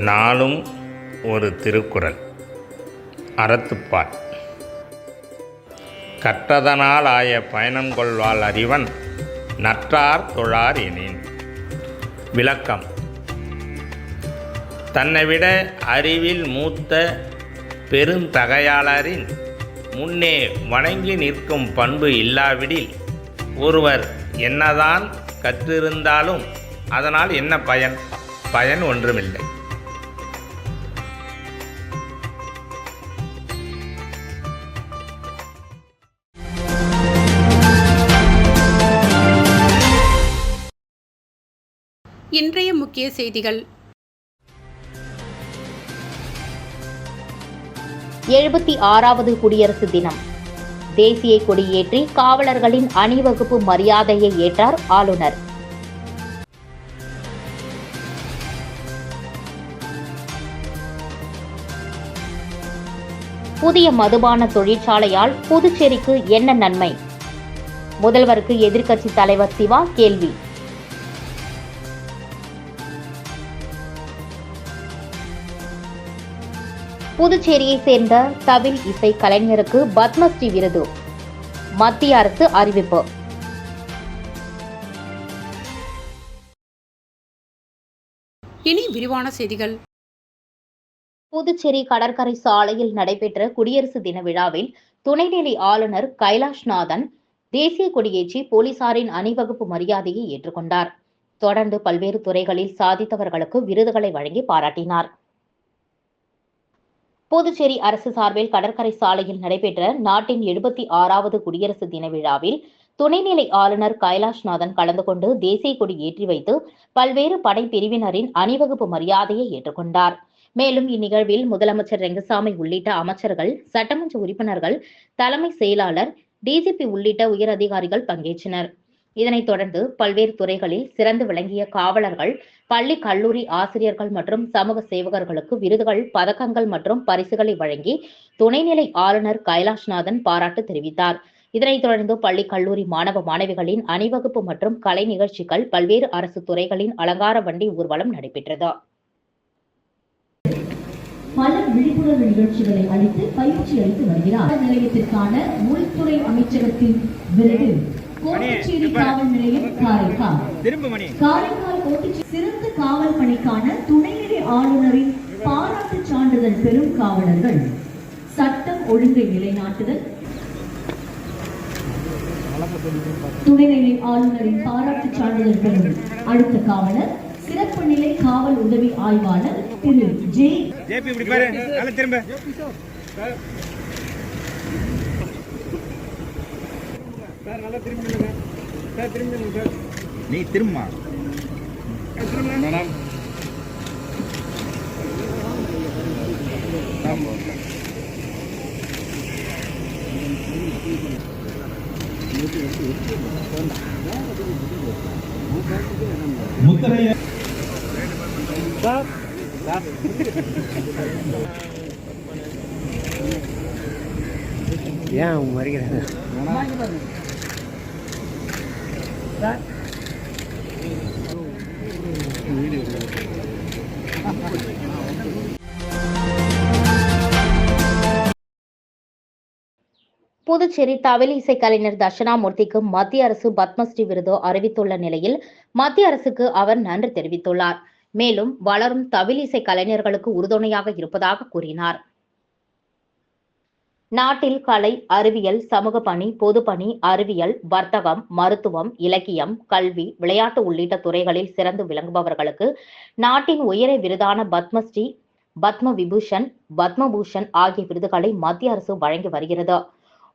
நாளும் ஒரு திருக்குறள். அறத்துப்பால். கற்றதனால் ஆய பயணம் கொள்வாள் அறிவன் நற்றார் தொழார் எனின். விளக்கம். தன்னை விட அறிவில் மூத்த பெருந்தகையாளரின் முன்னே வணங்கி நிற்கும் பண்பு இல்லாவிடில் ஒருவர் என்னதான் கற்றிருந்தாலும் அதனால் என்ன பயன்? பயன் ஒன்றுமில்லை. இன்றைய முக்கிய செய்திகள். எழுபத்தி ஆறாவது குடியரசு தினம். தேசிய கொடியேற்றி காவலர்களின் அணிவகுப்பு மரியாதையை ஏற்றார் ஆளுநர். புதிய மதுபான தொழிற்சாலையால் புதுச்சேரிக்கு என்ன நன்மை? முதல்வருக்கு எதிர்க்கட்சி தலைவர் சிவா கேள்வி. புதுச்சேரியை சேர்ந்த தவில் இசை கலைஞருக்கு பத்மஸ்ரீ விருது. மத்திய அரசு அறிவிப்பு. இனி விரிவான செய்திகள். புதுச்சேரி கடற்கரை சாலையில் நடைபெற்ற குடியரசு தின விழாவில் துணைநிலை ஆளுநர் கைலாஷ்நாதன் தேசிய கொடியேற்றி போலீசாரின் அணிவகுப்பு மரியாதையை ஏற்றுக்கொண்டார். தொடர்ந்து பல்வேறு துறைகளில் சாதித்தவர்களுக்கு விருதுகளை வழங்கி பாராட்டினார். புதுச்சேரி அரசு சார்பில் கடற்கரை சாலையில் நடைபெற்ற நாட்டின் எழுபத்தி ஆறாவது குடியரசு தின விழாவில் துணைநிலை ஆளுநர் கைலாஷ்நாதன் கலந்து கொண்டு தேசிய கொடி ஏற்றி வைத்து பல்வேறு படை பிரிவினரின் அணிவகுப்பு மரியாதையை ஏற்றுக்கொண்டார். மேலும் இந்நிகழ்வில் முதலமைச்சர் ரெங்கசாமி உள்ளிட்ட அமைச்சர்கள் சட்டமன்ற உறுப்பினர்கள் தலைமை செயலாளர் டிஜிபி உள்ளிட்ட உயர் அதிகாரிகள் பங்கேற்றனர். இதனைத் தொடர்ந்து பல்வேறு துறைகளில் சிறந்து விளங்கிய காவலர்கள் பள்ளி கல்லூரி ஆசிரியர்கள் மற்றும் சமூக சேவகர்களுக்கு விருதுகள் பதக்கங்கள் மற்றும் பரிசுகளை வழங்கி துணைநிலை ஆளுநர் கைலாஷ்நாதன் பாராட்டு தெரிவித்தார். இதனைத் தொடர்ந்து பள்ளி கல்லூரி மாணவ மாணவிகளின் அணிவகுப்பு மற்றும் கலை நிகழ்ச்சிகள் பல்வேறு அரசு துறைகளின் அலங்கார வண்டி ஊர்வலம் நடைபெற்றது. பல விழிப்புணர்வு நிகழ்ச்சிகளை அளித்து பயிற்சி அளித்து வருகிறார். நிலையத்திற்கான உள்துறை அமைச்சகத்தின் விருது கோட்டுச்சேரி காவல் நிலையம் காரைக்கால் காரைக்கால் கோட்டுச்சேரி சிறந்த காவல் பணிக்கான துணைநிலை ஆளுநரின் பாராட்டு சான்றிதழ் பெறும் காவலர்கள். சட்டம் ஒழுங்கை நிலைநாட்டுதல். துணைநிலை ஆளுநரின் பாராட்டு சான்றிதழ் பெறும் அடுத்த காவலர். சிறப்பு நிலை காவல் உதவி ஆய்வாளர் திரு ஜே திரும்ப. சார் நல்லா. திரும்பி. சார் திரும்பி சார். நீ திரும்ப மேடம். முத்திரைய sir sir. ஏன் மறிக்கிறேன் புதுச்சேரி தவில் இசை கலைஞர் தட்சிணாமூர்த்திக்கு மத்திய அரசு பத்மஸ்ரீ விருது அறிவித்துள்ள நிலையில் மத்திய அரசுக்கு அவர் நன்றி தெரிவித்துள்ளார். மேலும் வளரும் தவில் இசை கலைஞர்களுக்கு உறுதுணையாக இருப்பதாக கூறினார். நாட்டில் கலை அறிவியல் சமூக பணி பொதுப்பணி அறிவியல் வர்த்தகம் மருத்துவம் இலக்கியம் கல்வி விளையாட்டு உள்ளிட்ட துறைகளில் சிறந்து விளங்குபவர்களுக்கு நாட்டின் உயர விருதான பத்மஸ்ரீ பத்ம விபூஷன் பத்மபூஷன் ஆகிய விருதுகளை மத்திய அரசு வழங்கி வருகிறது.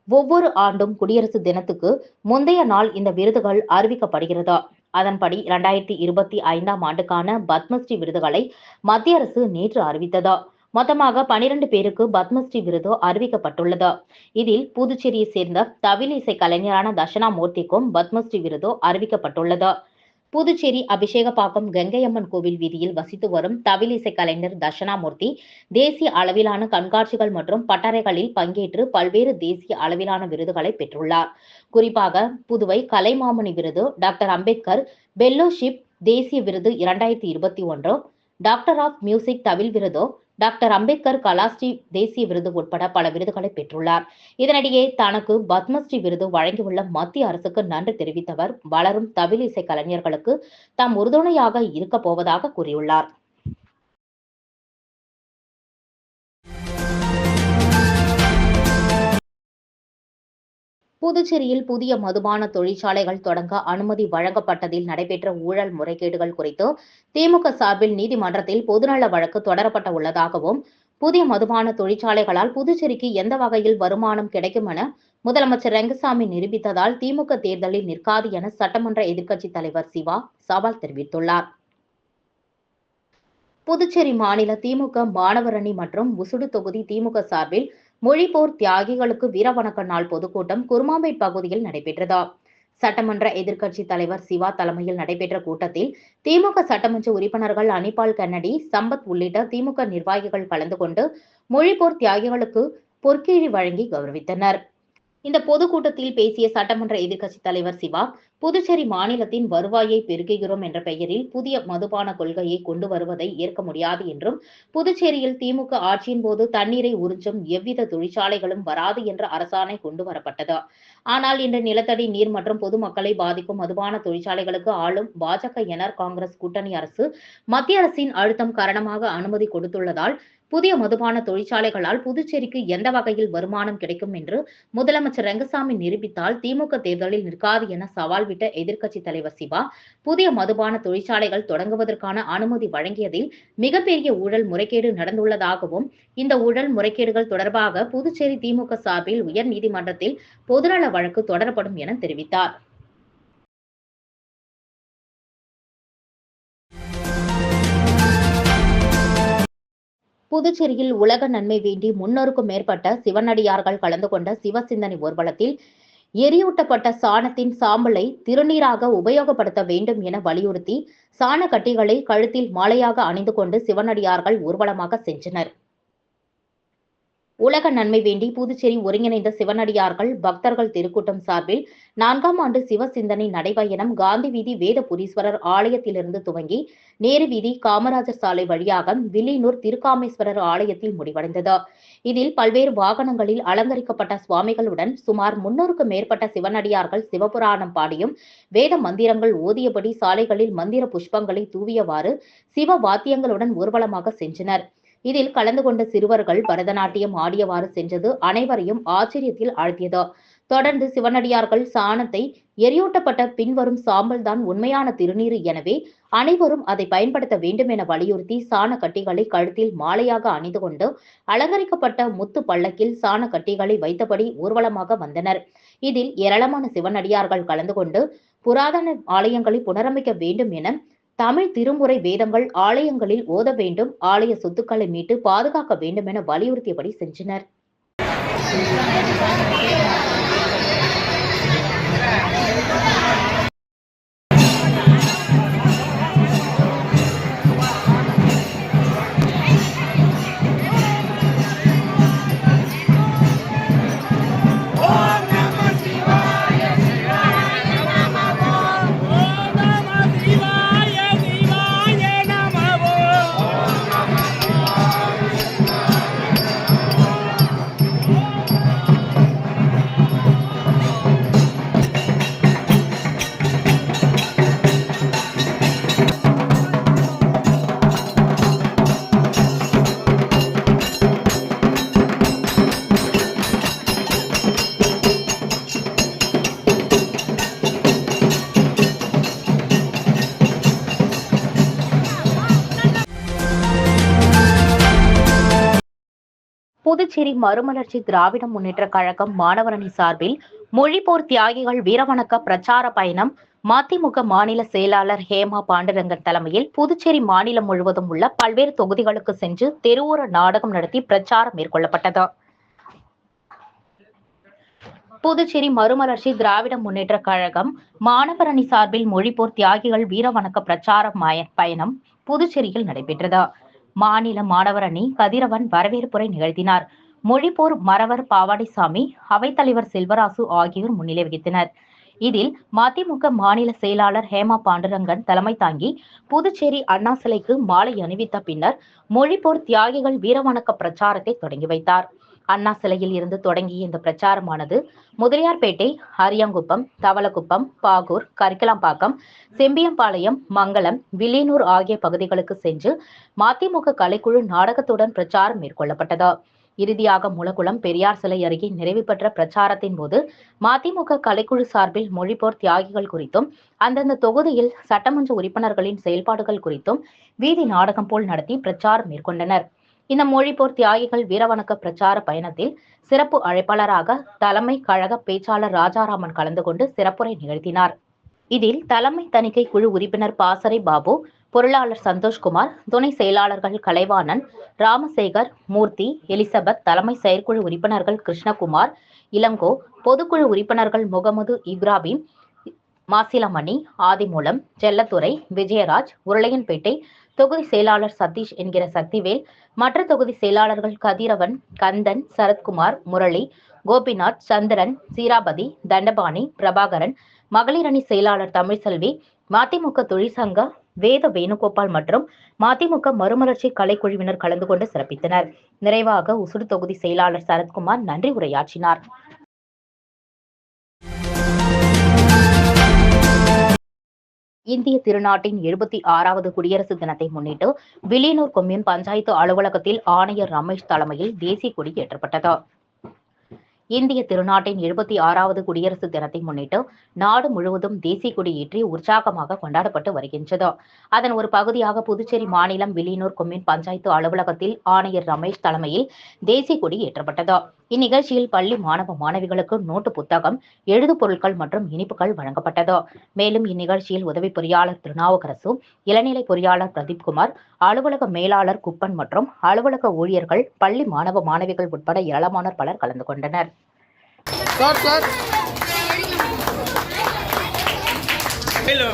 ஒவ்வொரு ஆண்டும் குடியரசு தினத்துக்கு முந்தைய நாள் இந்த விருதுகள் அறிவிக்கப்படுகிறது. அதன்படி இரண்டாயிரத்தி இருபத்தி ஐந்தாம் ஆண்டுக்கான பத்மஸ்ரீ விருதுகளை மத்திய அரசு நேற்று அறிவித்தது. மொத்தமாக பனிரெண்டு பேருக்கு பத்மஸ்ரீ விருது அறிவிக்கப்பட்டுள்ளது. இதில் புதுச்சேரியை சேர்ந்த தவில் இசை கலைஞரான தட்சிணாமூர்த்திக்கும் பத்மஸ்ரீ விருது அறிவிக்கப்பட்டுள்ளது. புதுச்சேரி அபிஷேகப்பாக்கம் கங்கையம்மன் கோவில் வீதியில் வசித்து வரும் தவில் இசை கலைஞர் தட்சிணாமூர்த்தி தேசிய அளவிலான கண்காட்சிகள் மற்றும் பட்டறைகளில் பங்கேற்று பல்வேறு தேசிய அளவிலான விருதுகளை பெற்றுள்ளார். குறிப்பாக புதுவை கலைமாமணி விருது டாக்டர் அம்பேத்கர் பெல்லோஷிப் தேசிய விருது இரண்டாயிரத்தி இருபத்தி ஒன்று டாக்டர் ஆஃப் மியூசிக் தவில் விருதோ டாக்டர் அம்பேத்கர் கலாஸ்ரீ தேசிய விருது உட்பட பல விருதுகளை பெற்றுள்ளார். இதனிடையே தனக்கு பத்மஸ்ரீ விருது வழங்கியுள்ள மத்திய அரசுக்கு நன்றி தெரிவித்தவர் வளரும் தவில் இசை கலைஞர்களுக்கு தாம் உறுதுணையாக இருக்கப் போவதாக கூறியுள்ளார். புதுச்சேரியில் புதிய மதுபான தொழிற்சாலைகள் தொடங்க அனுமதி வழங்கப்பட்டதில் நடைபெற்ற ஊழல் முறைகேடுகள் குறித்து திமுக சார்பில் நீதிமன்றத்தில் பொதுநல வழக்கு தொடரப்பட உள்ளதாகவும் புதிய மதுபான தொழிற்சாலைகளால் புதுச்சேரிக்கு எந்த வகையில் வருமானம் கிடைக்கும் என முதலமைச்சர் ரெங்கசாமி நிரூபித்ததால் திமுக தேர்தலில் நிற்காது என சட்டமன்ற எதிர்க்கட்சித் தலைவர் சிவா சவால் தெரிவித்துள்ளார். புதுச்சேரி மாநில திமுக மாணவர் அணி மற்றும் உசுடு தொகுதி திமுக சார்பில் மொழிப்போர் தியாகிகளுக்கு வீரவணக்க நாள் பொதுக்கூட்டம் குருமாம்பேட் பகுதியில் நடைபெற்றது. சட்டமன்ற எதிர்க்கட்சித் தலைவர் சிவா தலைமையில் நடைபெற்ற கூட்டத்தில் திமுக சட்டமன்ற உறுப்பினர்கள் அனிபால் கன்னடி சம்பத் உள்ளிட்ட திமுக நிர்வாகிகள் கலந்து கொண்டு மொழிப்போர் தியாகிகளுக்கு பொற்கீழி வழங்கி கௌரவித்தனர். இந்த பொதுக்கூட்டத்தில் பேசிய சட்டமன்ற எதிர்க்கட்சித் தலைவர் சிவா புதுச்சேரி மாநிலத்தின் வருவாயை பெருக்குகிறோம் என்ற பெயரில் புதிய மதுபான கொள்கையை கொண்டு வருவதை ஏற்க முடியாது என்றும் புதுச்சேரியில் திமுக ஆட்சியின் போது தண்ணீரை உறிஞ்சும் எவ்வித தொழிற்சாலைகளும் வராது என்ற அரசாணை கொண்டு வரப்பட்டது. ஆனால் இன்று நிலத்தடி நீர் மற்றும் பொதுமக்களை பாதிக்கும் மதுபான தொழிற்சாலைகளுக்கு ஆளும் பாஜக என்ஆர் காங்கிரஸ் கூட்டணி அரசு மத்திய அரசின் அழுத்தம் காரணமாக அனுமதி கொடுத்துள்ளதால் புதிய மதுபான தொழிற்சாலைகளால் புதுச்சேரிக்கு எந்த வகையில் வருமானம் கிடைக்கும் என்று முதலமைச்சர் ரங்கசாமி நிரூபித்தால் திமுக தேர்தலில் நிற்காது என சவால் விட்ட எதிர்க்கட்சித் தலைவர் சிவா புதிய மதுபான தொழிற்சாலைகள் தொடங்குவதற்கான அனுமதி வழங்கியதில் மிகப்பெரிய ஊழல் முறைகேடு நடந்துள்ளதாகவும் இந்த ஊழல் முறைகேடுகள் தொடர்பாக புதுச்சேரி திமுக சார்பில் உயர் நீதிமன்றத்தில் பொதுநல வழக்கு தொடரப்படும் என தெரிவித்தார். புதுச்சேரியில் உலக நன்மை வேண்டி முன்னூறுக்கும் மேற்பட்ட சிவனடியார்கள் கலந்து கொண்ட சிவசிந்தனை ஊர்வலத்தில் எரியூட்டப்பட்ட சாணத்தின் சாம்பலை திருநீராக உபயோகப்படுத்த வேண்டும் என வலியுறுத்தி சாண கட்டிகளை கழுத்தில் மாலையாக அணிந்து கொண்டு சிவனடியார்கள் ஊர்வலமாக சென்றனர். உலக நன்மை வேண்டி புதுச்சேரி ஒருங்கிணைந்த சிவனடியார்கள் பக்தர்கள் திருக்கூட்டம் சார்பில் நான்காம் ஆண்டு சிவ சிந்தனை நடைபயணம் காந்தி வீதி வேதபுரீஸ்வரர் ஆலயத்திலிருந்து துவங்கி நேரு வீதி காமராஜர் சாலை வழியாக வில்லியனூர் திருக்காமேஸ்வரர் ஆலயத்தில் முடிவடைந்தது. இதில் பல்வேறு வாகனங்களில் அலங்கரிக்கப்பட்ட சுவாமிகளுடன் சுமார் முன்னூறுக்கும் மேற்பட்ட சிவனடியார்கள் சிவபுராணம் பாடியும் வேத மந்திரங்கள் ஓதியபடி சாலைகளில் மந்திர புஷ்பங்களை தூவியவாறு சிவ வாத்தியங்களுடன் ஊர்வலமாக சென்றனர். இதில் கலந்து கொண்ட சிறுவர்கள் பரதநாட்டியம் ஆடியவாறு சென்றது அனைவரையும் ஆச்சரியத்தில் ஆழ்த்தியது. தொடர்ந்து சிவனடியார்கள் சாணத்தை எரியூட்டப்பட்ட பின்வரும் சாம்பல் தான் உண்மையான திருநீர் எனவே அனைவரும் அதை பயன்படுத்த வேண்டும் என வலியுறுத்தி சாண கட்டிகளை கழுத்தில் மாலையாக அணிந்து கொண்டு அலங்கரிக்கப்பட்ட முத்து பள்ளக்கில் சாண கட்டிகளை வைத்தபடி ஊர்வலமாக வந்தனர். இதில் ஏராளமான சிவனடியார்கள் கலந்து கொண்டு புராதன ஆலயங்களை புனரமைக்க வேண்டும் என தமிழ் திருமுறை வேதங்கள் ஆலயங்களில் ஓத வேண்டும் ஆலய சொத்துக்களை மீட்டு பாதுகாக்க வேண்டும் என வலியுறுத்தியபடி சென்றனர். புதுச்சேரி மறுமலர்ச்சி திராவிட முன்னேற்ற கழகம் மாணவரணி சார்பில் மொழிப்போர் தியாகிகள் வீரவணக்க பிரச்சார பயணம் மதிமுக மாநில செயலாளர் ஹேமா பாண்டுரங்கன் தலைமையில் புதுச்சேரி மாநிலம் முழுவதும் உள்ள பல்வேறு தொகுதிகளுக்கு சென்று தெருவோர நாடகம் நடத்தி பிரச்சாரம் மேற்கொள்ளப்பட்டது. புதுச்சேரி மறுமலர்ச்சி திராவிட முன்னேற்ற கழகம் மாணவரணி சார்பில் மொழிப்போர் தியாகிகள் வீரவணக்க பிரச்சார பயணம் புதுச்சேரியில் நடைபெற்றது. மாநில மாணவரணி கதிரவன் வரவேற்புரை நிகழ்த்தினார். மொழிப்போர் மறவர் பாவாடிசாமி அவைத்தலைவர் செல்வராசு ஆகியோர் முன்னிலை வகித்தனர். இதில் மதிமுக மாநில செயலாளர் ஹேமா பாண்டுரங்கன் தலைமை தாங்கி புதுச்சேரி அண்ணா சிலைக்கு மாலை அணிவித்த பின்னர் மொழிப்போர் தியாகிகள் வீரவணக்க பிரச்சாரத்தை தொடங்கி வைத்தார். அண்ணா சிலையில் இருந்து தொடங்கிய இந்த பிரச்சாரமானது முதலியார்பேட்டை அரியாங்குப்பம் தவளக்குப்பம் பாகூர் கரிக்கலாம்பாக்கம் செம்பியம்பாளையம் மங்களம் வில்லியனூர் ஆகிய பகுதிகளுக்கு சென்று மதிமுக கலைக்குழு நாடகத்துடன் பிரச்சாரம் மேற்கொள்ளப்பட்டது. இறுதியாக முலகுளம் பெரியார் சிலை அருகே நிறைவு பெற்ற பிரச்சாரத்தின் போது மதிமுக கலைக்குழு சார்பில் மொழிப்போர் தியாகிகள் குறித்தும் அந்தந்த தொகுதியில் சட்டமன்ற உறுப்பினர்களின் செயல்பாடுகள் குறித்தும் வீதி நாடகம் போல் நடத்தி பிரச்சாரம் மேற்கொண்டனர். இந்த மொழிப்போர் தியாகிகள் வீரவணக்க பிரச்சார பயணத்தில் சிறப்பு அழைப்பாளராக தலைமை கழக பேச்சாளர் ராஜாராமன் கலந்து கொண்டு சிறப்புரை நிகழ்த்தினார். இதில் தலைமை தணிக்கை குழு உறுப்பினர் பாசறை பாபு பொருளாளர் சந்தோஷ்குமார் துணை செயலாளர்கள் கலைவாணன் ராமசேகர் மூர்த்தி எலிசபெத் தலைமை செயற்குழு உறுப்பினர்கள் கிருஷ்ணகுமார் இளங்கோ பொதுக்குழு உறுப்பினர்கள் முகமது இப்ராஹிம் மாசிலமணி ஆதிமூலம் செல்லத்துறை விஜயராஜ் உருளையன்பேட்டை தொகுதி செயலாளர் சதீஷ் என்கிற சக்திவேல் மற்ற தொகுதி செயலாளர்கள் கதிரவன் கந்தன் சரத்குமார் முரளி கோபிநாத் சந்திரன் சீராபதி தண்டபாணி பிரபாகரன் மகளிர் அணி செயலாளர் தமிழ்செல்வி மதிமுக தொழிற்சங்க வேத வேணுகோபால் மற்றும் மதிமுக மறுமலர்ச்சி கலைக்குழுவினர் கலந்து கொண்டு சிறப்பித்தனர். நிறைவாக உசுடு தொகுதி செயலாளர் சரத்குமார் நன்றி உரையாற்றினார். இந்திய திருநாட்டின் எழுபத்தி ஆறாவது குடியரசு தினத்தை முன்னிட்டு வில்லியனூர் கொம்யூன் பஞ்சாயத்து அலுவலகத்தில் ஆணையர் ரமேஷ் தலைமையில் தேசிய கொடி ஏற்றப்பட்டது. இந்திய திருநாட்டின் எழுபத்தி ஆறாவது குடியரசு தினத்தை முன்னிட்டு நாடு முழுவதும் தேசிய கொடி ஏற்றி உற்சாகமாக கொண்டாடப்பட்டு வருகின்றது. அதன் ஒரு பகுதியாக புதுச்சேரி மாநிலம் வில்லியனூர் கொம்யூன் பஞ்சாயத்து அலுவலகத்தில் ஆணையர் ரமேஷ் தலைமையில் தேசிய கொடி ஏற்றப்பட்டது. இந்நிகழ்ச்சியில் பள்ளி மாணவ மாணவிகளுக்கு நோட்டு புத்தகம் எழுது பொருட்கள் மற்றும் இனிப்புகள் வழங்கப்பட்டது. மேலும் இந்நிகழ்ச்சியில் உதவி பொறியாளர் திருநாவுக்கரசு இளநிலை பொறியாளர் பிரதீப் குமார் அலுவலக மேலாளர் குப்பன் மற்றும் அலுவலக ஊழியர்கள் பள்ளி மாணவ மாணவிகள் உட்பட ஏராளமானோர் பலர் கலந்து கொண்டனர். Sir sir. ஹலோ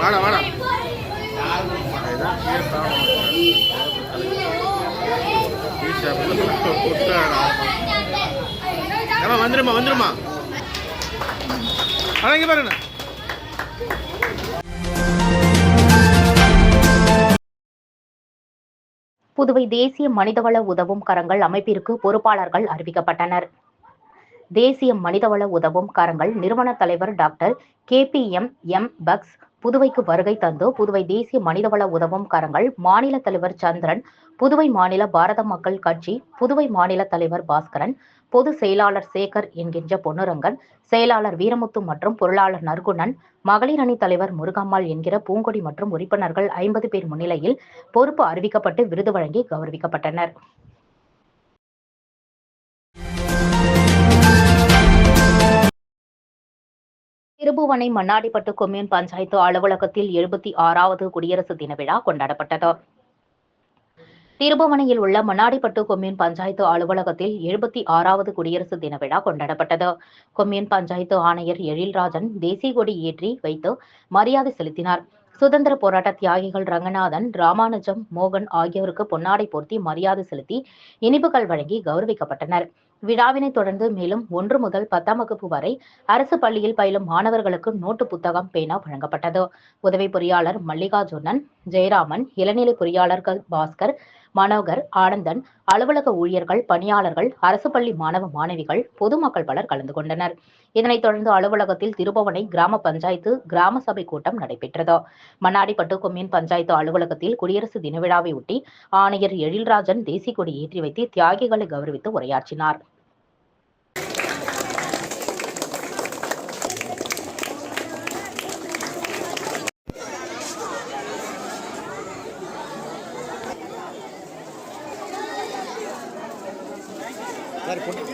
வாடா வாடா. வந்துருமா வந்துருமா அதான் பாருங்க. புதுவை தேசிய மனிதவள உதவும் கரங்கள் அமைப்பிற்கு பொறுப்பாளர்கள் அறிவிக்கப்பட்டனர். தேசிய மனிதவள உதவும் கரங்கள் நிறுவன தலைவர் doctor K P M M bugs புதுவைக்கு வருகை தந்து புதுவை தேசிய மனிதவள உதவும் கரங்கள் மாநில தலைவர் சந்திரன் புதுவை மாநில பாரத மக்கள் கட்சி புதுவை மாநில தலைவர் பாஸ்கரன் பொது செயலாளர் சேகர் என்கின்ற பொன்னுரங்கன் செயலாளர் வீரமுத்து மற்றும் பொருளாளர் நற்குணன் மகளிர் அணி தலைவர் முருகம்மாள் என்கிற பூங்கொடி மற்றும் உறுப்பினர்கள் ஐம்பது பேர் முன்னிலையில் பொறுப்பு அறிவிக்கப்பட்டு விருது வழங்கி கௌரவிக்கப்பட்டனர். திருபுவனை மண்ணாடிப்பட்டு கொம்யூன் பஞ்சாயத்து அலுவலகத்தில் எழுபத்தி ஆறாவது குடியரசு தின விழா கொண்டாடப்பட்டது. திருபுவனையில் உள்ள மண்ணாடிப்பட்டு கொம்யூன் பஞ்சாயத்து அலுவலகத்தில் எழுபத்தி ஆறாவது குடியரசு தின விழா கொண்டாடப்பட்டது. கொம்யூன் பஞ்சாயத்து ஆணையர் எழில்ராஜன் தேசிய கொடி ஏற்றி வைத்து மரியாதை செலுத்தினார். சுதந்திர போராட்ட தியாகிகள் ரங்கநாதன் ராமானுஜம் மோகன் ஆகியோருக்கு பொன்னாடை போர்த்தி மரியாதை செலுத்தி இனிப்புகள் வழங்கி கௌரவிக்கப்பட்டனர். விழாவினை தொடர்ந்து மேலும் ஒன்று முதல் பத்தாம் வகுப்பு வரை அரசு பள்ளியில் பயிலும் மாணவர்களுக்கு நோட்டு புத்தகம் பேனா வழங்கப்பட்டது. உதவி பொறியாளர் மல்லிகார்ஜுனன் ஜெயராமன் இளநிலை பொறியாளர்கள் பாஸ்கர் மனோகர் ஆனந்தன் அலுவலக ஊழியர்கள் பணியாளர்கள் அரசு பள்ளி மாணவ மாணவிகள் பொதுமக்கள் பலர் கலந்து கொண்டனர். இதனைத் தொடர்ந்து அலுவலகத்தில் திருபவனை கிராம பஞ்சாயத்து கிராம சபை கூட்டம் நடைபெற்றது. மண்ணாடிப்பட்டு கொம்யூன் பஞ்சாயத்து அலுவலகத்தில் குடியரசு தின விழாவை ஒட்டி ஆணையர் எழில்ராஜன் தேசிய கொடி ஏற்றி வைத்து தியாகிகளை கௌரவித்து உரையாற்றினார். புதுச்சேரி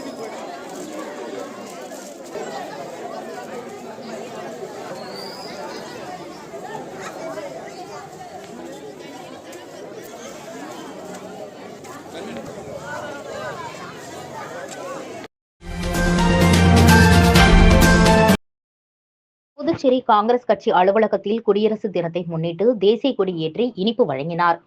காங்கிரஸ் கட்சி அலுவலகத்தில் குடியரசு தினத்தை முன்னிட்டு தேசிய கொடி ஏற்றி இனிப்பு வழங்கினார்.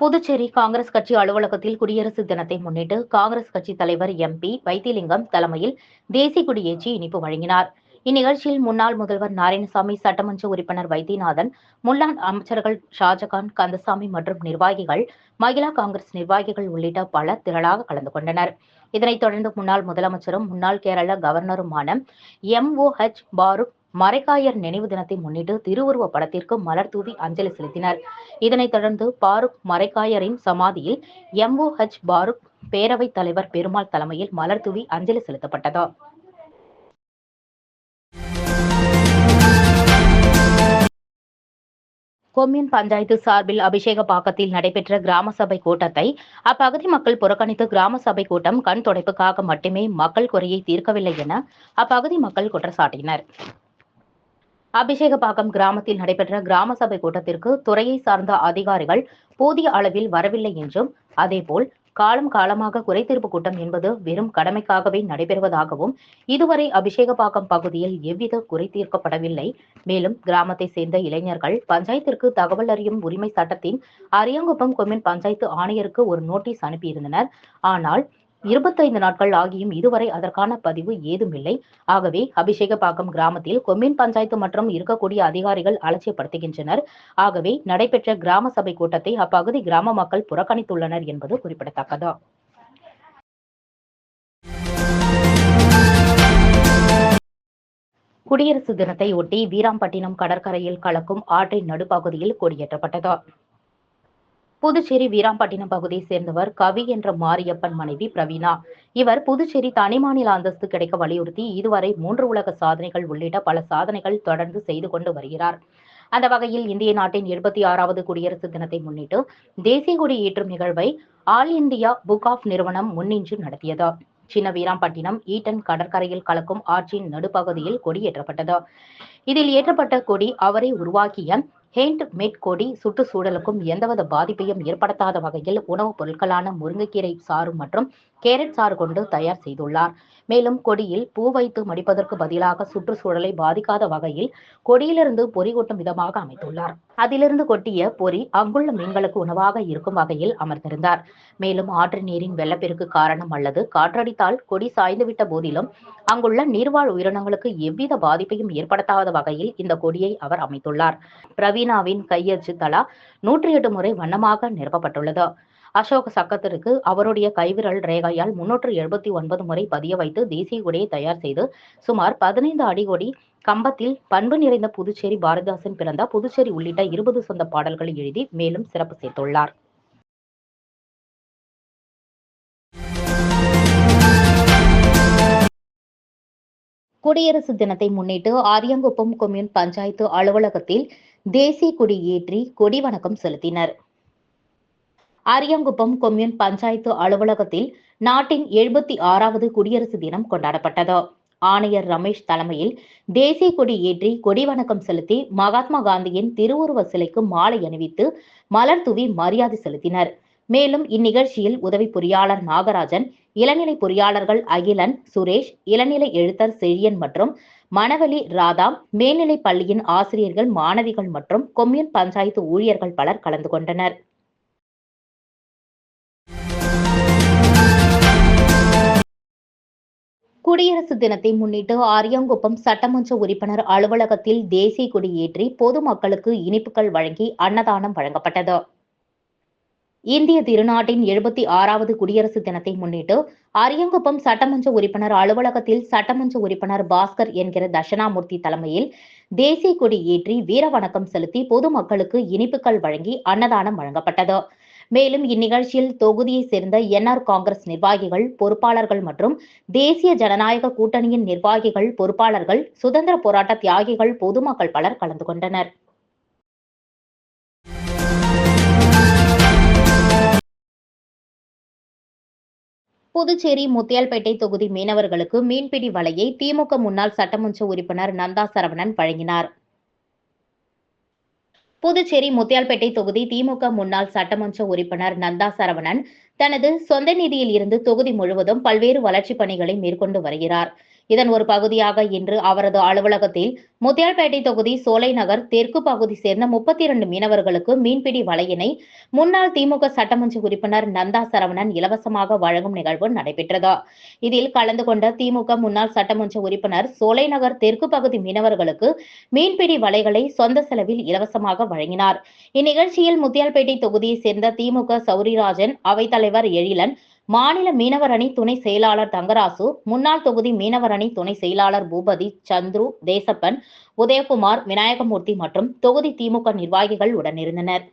புதுச்சேரி காங்கிரஸ் கட்சி அலுவலகத்தில் குடியரசு தினத்தை முன்னிட்டு காங்கிரஸ் கட்சி தலைவர் எம்பி வைத்திலிங்கம் தலைமையில் தேசிய கொடி ஏற்றி இனிப்பு வழங்கினார். இந்நிகழ்ச்சியில் முன்னாள் முதல்வர் நாராயணசாமி சட்டமன்ற உறுப்பினர் வைத்தியநாதன் முன்னாள் அமைச்சர்கள் ஷாஜகான் கந்தசாமி மற்றும் நிர்வாகிகள் மகிழா காங்கிரஸ் நிர்வாகிகள் உள்ளிட்ட பலர் திரளாக கலந்து கொண்டனர். இதனைத் தொடர்ந்து முன்னாள் முதலமைச்சரும் முன்னாள் Kerala கவர்னருமான M O H Farooq Marikar நினைவு தினத்தை முன்னிட்டு திருவுருவ படத்திற்கு மலர் தூவி அஞ்சலி செலுத்தினர். இதனைத் தொடர்ந்து பாருக் மரைக்காயரின் சமாதியில் எம் ஓ பாருக் பேரவைத் தலைவர் பெருமாள் தலைமையில் மலர் தூவி அஞ்சலி செலுத்தப்பட்டது. கொம்யூன் பஞ்சாயத்து சார்பில் அபிஷேகப்பாக்கத்தில் நடைபெற்ற கிராம சபை கூட்டத்தை அப்பகுதி மக்கள் புறக்கணித்து கிராம சபை கூட்டம் கண் துடைப்புக்காக மட்டுமே மக்கள் குறையை தீர்க்கவில்லை என அப்பகுதி மக்கள் குற்றச்சாட்டினர். அபிஷேகபாக்கம் கிராமத்தில் நடைபெற்ற கிராம சபை கூட்டத்திற்கு துறையை சார்ந்த அதிகாரிகள் போதிய அளவில் வரவில்லை என்றும் அதேபோல் காலம் காலமாக குறைதீர்ப்பு கூட்டம் என்பது வெறும் கடமைக்காகவே நடைபெறுவதாகவும் இதுவரை அபிஷேகபாக்கம் பகுதியில் எவ்வித குறை தீர்க்கப்படவில்லை மேலும் கிராமத்தை சேர்ந்த இளைஞர்கள் பஞ்சாயத்திற்கு தகவல் அறியும் உரிமை சட்டத்தின் அரியங்குப்பம் கொம்யூன் பஞ்சாயத்து ஆணையருக்கு ஒரு நோட்டீஸ் அனுப்பியிருந்தனர். ஆனால் இருபத்தைந்து நாட்கள் ஆகியும் இதுவரை அதற்கான பதிவு ஏதுமில்லை. ஆகவே அபிஷேகபாக்கம் கிராமத்தில் கொம்யூன் பஞ்சாயத்து மற்றும் இருக்கக்கூடிய அதிகாரிகள் அலட்சியப்படுத்துகின்றனர். ஆகவே நடைபெற்ற கிராம சபை கூட்டத்தை அப்பகுதி கிராம மக்கள் புறக்கணித்துள்ளனர் என்பது குறிப்பிடத்தக்கது. குடியரசு தினத்தை ஒட்டி வீராம்பட்டினம் கடற்கரையில் கலக்கும் ஆற்றின் நடுப்பகுதியில் கொடியேற்றப்பட்டது. புதுச்சேரி வீராம்பட்டினம் பகுதியை சேர்ந்தவர் கவி என்ற மாரியப்பன் மனைவி பிரவீனா இவர் புதுச்சேரி தனிமாநில அந்தஸ்து கிடைக்க வலியுறுத்தி இதுவரை மூன்று உலக சாதனைகள் உள்ளிட்ட பல சாதனைகள் தொடர்ந்து செய்து கொண்டு வருகிறார். அந்த வகையில் இந்திய நாட்டின் எழுபத்தி ஆறாவது குடியரசு தினத்தை முன்னிட்டு தேசிய கொடி ஏற்றும் நிகழ்வை ஆல் இந்தியா புக் ஆஃப் நிறுவனம் முன்னின்று நடத்தியது. சின்ன வீராம்பட்டினம் ஈட்டன் கடற்கரையில் கலக்கும் ஆற்றின் நடுப்பகுதியில் கொடி ஏற்றப்பட்டது இதில் ஏற்றப்பட்ட கொடி அவரை உருவாக்கிய ஹேண்ட் மேட் கொடி சுற்றுச்சூழலுக்கும் எந்தவித பாதிப்பையும் ஏற்படுத்தாத வகையில் உணவுப் பொருட்களான முருங்கைக்கீரை சாறு மற்றும் கேரட் சாறு கொண்டு தயார் செய்துள்ளார். மேலும் கொடியில் பூ வைத்து மடிப்பதற்கு பதிலாக சுற்றுச்சூழலை பாதிக்காத வகையில் கொடியிலிருந்து பொறி கொட்டும் விதமாக அமைத்துள்ளார். அதிலிருந்து கொட்டிய பொறி அங்குள்ள மீன்களுக்கு உணவாக இருக்கும் வகையில் அமர்ந்திருந்தார். மேலும் ஆற்று நீரின் வெள்ளப்பெருக்கு காரணம் அல்லது காற்றடித்தால் கொடி சாய்ந்துவிட்ட போதிலும் அங்குள்ள நீர்வாழ் உயிரினங்களுக்கு எவ்வித பாதிப்பையும் ஏற்படுத்தாத வகையில் இந்த கொடியை அவர் அமைத்துள்ளார். பிரவீனாவின் கையச்சு தலா நூற்றி எட்டு முறை வண்ணமாக நிரப்பப்பட்டுள்ளது. அசோக சக்கத்திற்கு அவருடைய கைவிரல் ரேகையால் முன்னூற்று எழுபத்தி ஒன்பது முறை பதிய வைத்து தேசிய கொடியை தயார் செய்து சுமார் பதினைந்து அடி கொடி கம்பத்தில் பண்பு நிறைந்த புதுச்சேரி பாரதிதாசன் பிறந்த புதுச்சேரி உள்ளிட்ட இருபது சொந்த பாடல்களை எழுதி மேலும் சிறப்பு சேர்த்துள்ளார். குடியரசு தினத்தை முன்னிட்டு ஆரியங்குப்பம் கொம்யூன் பஞ்சாயத்து அலுவலகத்தில் தேசிய கொடி ஏற்றி கொடி வணக்கம் செலுத்தினர். அரியாங்குப்பம் கொம்யூன் பஞ்சாயத்து அலுவலகத்தில் நாட்டின் எழுபத்தி ஆறாவது குடியரசு தினம் கொண்டாடப்பட்டது. ஆணையர் ரமேஷ் தலைமையில் தேசிய கொடி ஏற்றி கொடி வணக்கம் செலுத்தி மகாத்மா காந்தியின் திருவுருவ சிலைக்கு மாலை அணிவித்து மலர் தூவி மரியாதை செலுத்தினர். மேலும் இந்நிகழ்ச்சியில் உதவி பொறியாளர் நாகராஜன் இளநிலை பொறியாளர்கள் அகிலன் சுரேஷ் இளநிலை எழுத்தர் செழியன் மற்றும் மணவெளி ராதா மேல்நிலை பள்ளியின் ஆசிரியர்கள் மாணவிகள் மற்றும் கொம்யூன் பஞ்சாயத்து ஊழியர்கள் பலர் கலந்து கொண்டனர். குடியரசு தினத்தை முன்னிட்டு ஆரியாங்குப்பம் சட்டமன்ற உறுப்பினர் அலுவலகத்தில் தேசிய கொடி ஏற்றி பொதுமக்களுக்கு இனிப்புகள் வழங்கி அன்னதானம் வழங்கப்பட்டது. இந்திய திருநாட்டின் எழுபத்தி ஆறாவது குடியரசு தினத்தை முன்னிட்டு அரியங்குப்பம் சட்டமன்ற உறுப்பினர் அலுவலகத்தில் சட்டமன்ற உறுப்பினர் பாஸ்கர் என்கிற தட்சணாமூர்த்தி தலைமையில் தேசிய கொடி ஏற்றி வீரவணக்கம் செலுத்தி பொதுமக்களுக்கு இனிப்புகள் வழங்கி அன்னதானம் வழங்கப்பட்டது. மேலும் இந்நிகழ்ச்சியில் தொகுதியைச் சேர்ந்த என்ஆர் காங்கிரஸ் நிர்வாகிகள் பொறுப்பாளர்கள் மற்றும் தேசிய ஜனநாயக கூட்டணியின் நிர்வாகிகள் பொறுப்பாளர்கள் சுதந்திர போராட்ட தியாகிகள் பொதுமக்கள் பலர் கலந்து கொண்டனர். புதுச்சேரி முத்தியால்பேட்டை தொகுதி மீனவர்களுக்கு மீன்பிடி வலையை திமுக முன்னாள் சட்டமன்ற உறுப்பினர் நந்தா சரவணன் வழங்கினார். புதுச்சேரி முத்தியால்பேட்டை தொகுதி திமுக முன்னாள் சட்டமன்ற உறுப்பினர் நந்தா சரவணன் தனது சொந்த நிதியில் இருந்து தொகுதி முழுவதும் பல்வேறு வளர்ச்சிப் பணிகளை மேற்கொண்டு வருகிறார். இதன் ஒரு பகுதியாக இன்று அவரது அலுவலகத்தில் முத்தியால்பேட்டை தொகுதி சோலை நகர் தெற்கு பகுதி சேர்ந்த முப்பத்தி இரண்டு மீனவர்களுக்கு மீன்பிடி வலையினை முன்னாள் திமுக சட்டமன்ற உறுப்பினர் நந்தா சரவணன் இலவசமாக வழங்கும் நிகழ்வு நடைபெற்றது. இதில் கலந்து கொண்ட திமுக முன்னாள் சட்டமன்ற உறுப்பினர் சோலை நகர் தெற்கு பகுதி மீனவர்களுக்கு மீன்பிடி வலைகளை சொந்த செலவில் இலவசமாக வழங்கினார். இந்நிகழ்ச்சியில் முத்தியால்பேட்டை தொகுதியைச் சேர்ந்த திமுக சௌரிராஜன் அவைத்தலைவர் எழிலன் மாநில மீனவர் அணி துணை செயலாளர் தங்கராசு முன்னாள் தொகுதி மீனவர் அணி துணை செயலாளர் பூபதி சந்துரு தேசப்பன் உதயகுமார் விநாயகமூர்த்தி மற்றும் தொகுதி திமுக நிர்வாகிகள் உடனிருந்தனர்.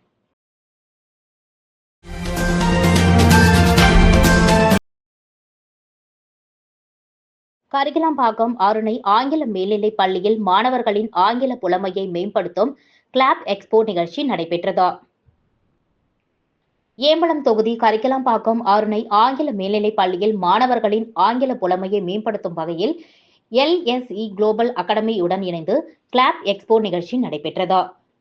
கரிகிலாம்பாக்கம் அருணை ஆங்கில மேல்நிலைப் பள்ளியில் மாணவர்களின் ஆங்கில புலமையை மேம்படுத்தும் கிளாப் எக்ஸ்போ நிகழ்ச்சி நடைபெற்றது. ஏம்பலம் தொகுதி கரிக்கலாம்பாக்கம் அருணை ஆங்கில மேல்நிலைப் பள்ளியில் மாணவர்களின் ஆங்கில புலமையை மேம்படுத்தும் வகையில் எல்எஸ்இ குளோபல் அகாடமியுடன் இணைந்து கிளாப் எக்ஸ்போ நிகழ்ச்சி நடைபெற்றது.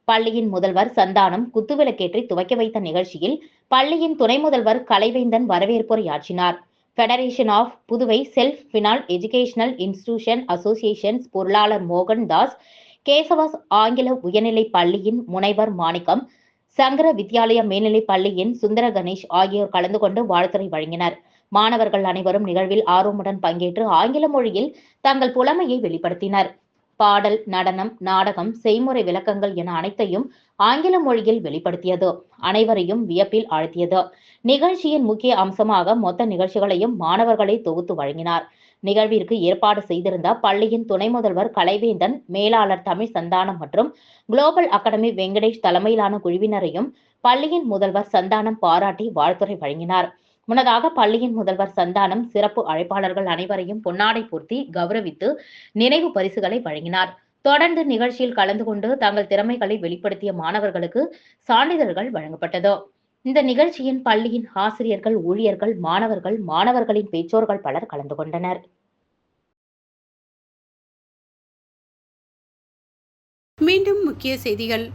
பள்ளியின் முதல்வர் சந்தானம் குத்துவிளக்கேற்றி துவக்கி வைத்த நிகழ்ச்சியில் பள்ளியின் துணை முதல்வர் Kalaivendhan வரவேற்புரையாற்றினார் federation of Puduvai self finance educational institution associations பொருளாளர் மோகன் தாஸ் கேசவாஸ் ஆங்கில உயர்நிலைப் பள்ளியின் முனைவர் மாணிக்கம் சங்கர வித்யாலய மேல்நிலைப் பள்ளியின் சுந்தர கணேஷ் ஆகியோர் கலந்து கொண்டு வாழ்த்துரை வழங்கினர். மாணவர்கள் அனைவரும் நிகழ்வில் ஆர்வமுடன் பங்கேற்று ஆங்கில மொழியில் தங்கள் புலமையை வெளிப்படுத்தினர். பாடல் நடனம் நாடகம் செய்முறை விளக்கங்கள் என அனைத்தையும் ஆங்கில மொழியில் வெளிப்படுத்தியது. அனைவரையும் வியப்பில் ஆழ்த்தியது. நிகழ்ச்சியின் முக்கிய அம்சமாக மொத்த நிகழ்ச்சிகளையும் மாணவர்களை தொகுத்து வழங்கினார். நிகழ்விற்கு ஏற்பாடு செய்திருந்த பள்ளியின் துணை முதல்வர் கலைவேந்தன் மேலாளர் தமிழ் சந்தானம் மற்றும் குளோபல் அகாடமி வெங்கடேஷ் தலைமையிலான குழுவினரையும் பள்ளியின் முதல்வர் சந்தானம் பாராட்டி வாழ்த்துரை வழங்கினார். முன்னதாக பள்ளியின் முதல்வர் சந்தானம் சிறப்பு அழைப்பாளர்கள் அனைவரையும் பொன்னாடை பூர்த்தி கௌரவித்து நினைவு பரிசுகளை வழங்கினார். தொடர்ந்து நிகழ்ச்சியில் கலந்து கொண்டு தங்கள் திறமைகளை வெளிப்படுத்திய மாணவர்களுக்கு சான்றிதழ்கள் வழங்கப்பட்டது. இந்த நிகழ்ச்சியின் பள்ளியின் ஆசிரியர்கள் ஊழியர்கள் மாணவர்கள் மாணவர்களின் பெற்றோர்கள் பலர் கலந்து கொண்டனர். மீண்டும் முக்கிய செய்திகள்.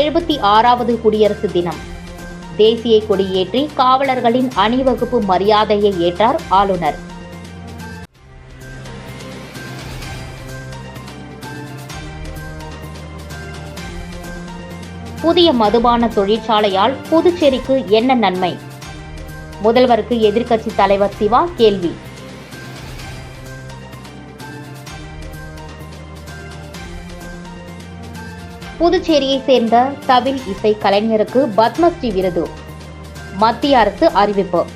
எழுபத்தி ஆறாவது குடியரசு தினம். தேசிய கொடியேற்றி காவலர்களின் அணிவகுப்பு மரியாதையை ஏற்றார் ஆளுநர். புதிய மதுபான தொழிற்சாலையால் புதுச்சேரிக்கு என்ன நன்மை? முதல்வருக்கு எதிர்க்கட்சி தலைவர் சிவா கேள்வி. புதுச்சேரியை சேர்ந்த தவில் இசை கலைஞருக்கு பத்மஸ்ரீ விருது. மத்திய அரசு அறிவிப்பு.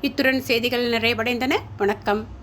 இத்துடன் செய்திகள் நிறைவடைந்தன. வணக்கம்.